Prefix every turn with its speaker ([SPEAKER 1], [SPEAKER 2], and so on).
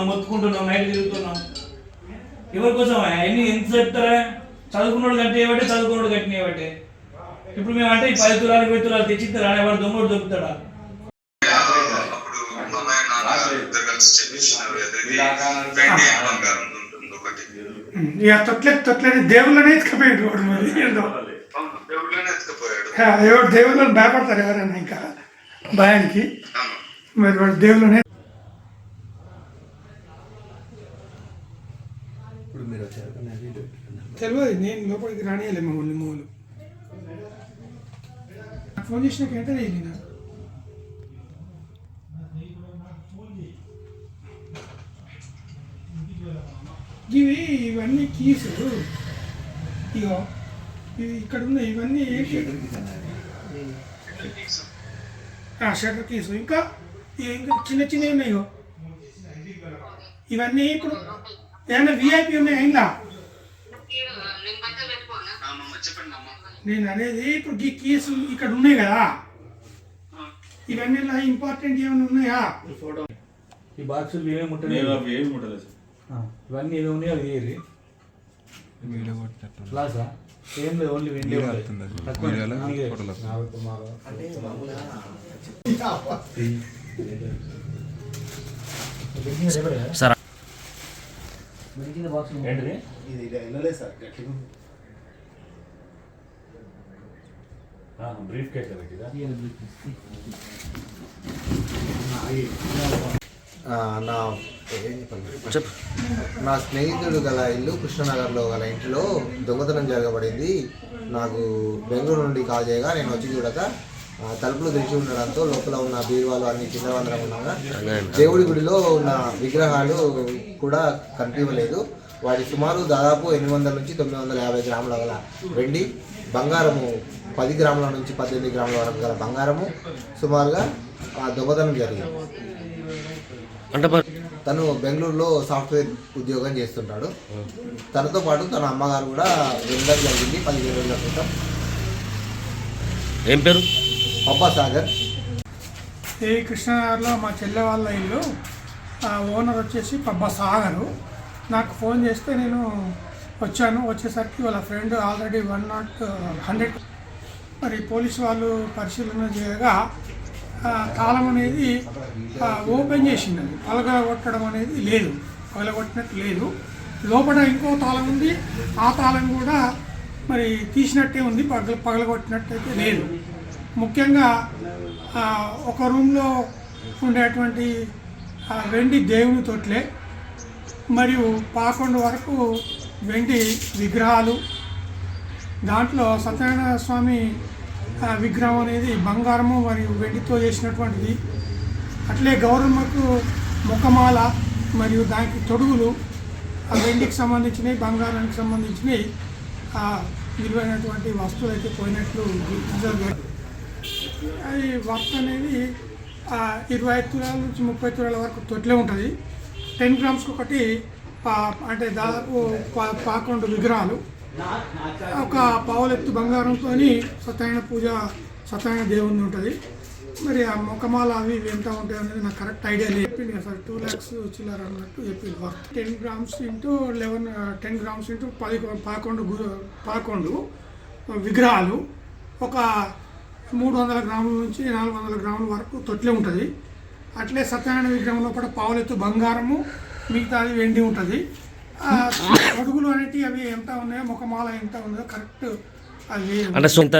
[SPEAKER 1] మొత్తుకుంటున్నాం night తిరుగుతున్నాం. ఎవరి కోసం ఎన్ని ఎంత చెప్తారా? చదువుకున్నాడు కట్టిన ఏమంటే చదువుకున్నాడు కట్టిన ఏమంటే ఇప్పుడు మేము అంటే పది తులాలు ఇరవై తులాలు తెచ్చిస్తారా ఎవరు దొంగడు దొరుకుతాడా?
[SPEAKER 2] తొట్లే తొట్లని దేవుళ్ళనే ఇసుకపోయాడు వాడు మరి ఏందో.
[SPEAKER 3] అవును దేవుళ్ళనే ఎత్తుకుపోయాడు
[SPEAKER 2] ఆ, ఎవరు దేవుళ్ళని భయపడతారు ఎవరైనా ఇంకా భయానికి
[SPEAKER 3] అవును
[SPEAKER 2] మరి వాడు దేవుళ్ళనే
[SPEAKER 4] ఇప్పుడు మీరు వచ్చారు కానీ అది ఇది.
[SPEAKER 2] తెలియదు నేను లోపలికి రానియలే మా ఊళ్ళో మూలు ఫోన్ చేసినాక వెంటనే నేను ఇవి ఇవన్నీ కీస్ ఇగో ఇక్కడ ఉన్న ఇవన్నీ. షటర్ కీస్ ఇంకా ఇంకా చిన్న చిన్నవి ఉన్నాయి ఇవన్నీ ఇప్పుడు ఏమైనా విఐపి ఉన్నాయి
[SPEAKER 3] అమ్మ
[SPEAKER 2] నేను అనేది ఇప్పుడు ఈ కేసు ఇక్కడ ఉన్నాయి కదా. ఇవన్నీ ఇలా ఇంపార్టెంట్ ఏమైనా ఉన్నాయా?
[SPEAKER 1] ఈ బాక్సులు ఏమేమి ఉంటాయి? ఇవన్నీ ఏమి ఉన్నాయో లాసా ఏం లేదు ఓన్లీ వెండి సార్. ఏంటిది?
[SPEAKER 4] ఇది ఇలా వెళ్ళలేదు సార్ గట్టిగా
[SPEAKER 1] బ్రీఫ్ కేస్
[SPEAKER 4] నా చెప్ నా స్నేహితుడు గల ఇల్లు కృష్ణనగర్లో గల ఇంటిలో దొంగతనం జరగబడింది. నాకు బెంగళూరు నుండి కాల్ చేయగా నేను వచ్చి చూడక ఆ, తలుపులు తెరిచి ఉండడంతో లోపల ఉన్న బీరువాలు అన్ని చిందవందరం ఉండగా దేవుడి గుడిలో ఉన్న విగ్రహాలు కూడా కనిపించలేదు. వాటి సుమారు దాదాపు ఎనిమిది వందల నుంచి తొమ్మిది వందల యాభై గ్రాముల గల వెండి బంగారము పది గ్రాముల నుంచి పద్దెనిమిది గ్రాముల వరకు గల బంగారము సుమారుగా ఆ దొంగతనం జరిగింది. తను బెంగళూరులో సాఫ్ట్వేర్ ఉద్యోగం చేస్తుంటాడు. తనతో పాటు తన అమ్మగారు కూడా వెళ్ళడం జరిగింది పదిహేను రోజుల క్రితం.
[SPEAKER 5] ఏం పేరు?
[SPEAKER 4] పబ్బా సాగర్.
[SPEAKER 2] ఏ కృష్ణనగర్లో మా చెల్లె వాళ్ళ ఇల్లు. ఆ ఓనర్ వచ్చేసి పబ్బా సాగరు. నాకు ఫోన్ చేస్తే నేను వచ్చాను. వచ్చేసరికి వాళ్ళ friend already one not hundred. మరి పోలీస్ వాళ్ళు పరిశీలన చేయగా తాళం అనేది ఓపెన్ చేసింది. అది పగలగొట్టడం అనేది లేదు. పగలగొట్టినట్టు లేదు. లోపల ఇంకో తాళం ఉంది. ఆ తాళం కూడా మరి తీసినట్టే ఉంది. పగల పగలగొట్టినట్టయితే లేదు. ముఖ్యంగా ఒక రూమ్లో ఉండేటువంటి వెండి దేవుని తొట్లే మరియు పదకొండు వరకు వెండి విగ్రహాలు దాంట్లో సత్యనారాయణ స్వామి విగ్రహం అనేది బంగారము మరియు వెండితో చేసినటువంటిది. అట్లే గౌరమ్మకు ముఖమాల మరియు దానికి తొడుగులు ఆ వెండికి సంబంధించినవి బంగారానికి సంబంధించినవి ఆ విలువైనటువంటి వస్తువులు అయితే పోయినట్లు రిజర్వ్ అది వర్క్ అనేది ఇరవై ఐదు తులాల నుంచి ముప్పై తులాల వరకు తొట్లే ఉంటుంది. టెన్ గ్రామ్స్కి ఒకటి అంటే దాదాపు పదకొండు విగ్రహాలు. ఒక పావులెత్తు బంగారంతో సత్యనారాయణ పూజ సత్యనారాయణ దేవుని ఉంటుంది. మరి ఆ ముఖమాల అవి ఎంత ఉంటాయి అనేది నాకు కరెక్ట్ ఐడియా లేదు. చెప్పింది కదా సార్ టూ ల్యాక్స్ చిల్లర అన్నట్టు చెప్పింది worth. Ten grams into eleven ten grams into పది పదకొండు గు- పదకొండు విగ్రహాలు. ఒక మూడు వందల గ్రాముల నుంచి నాలుగు వందల గ్రాముల వరకు తొట్లే ఉంటుంది. అట్లే సత్యనారాయణ విగ్రహం లోపల పావులెత్తు బంగారము మిగతాది వెండి ఉంటుంది. అడుగులు అనేటివి అవి ఎంత ఉన్నాయో ముఖమాల ఎంత ఉందో కరెక్ట్ అవి
[SPEAKER 5] అంటే సొంత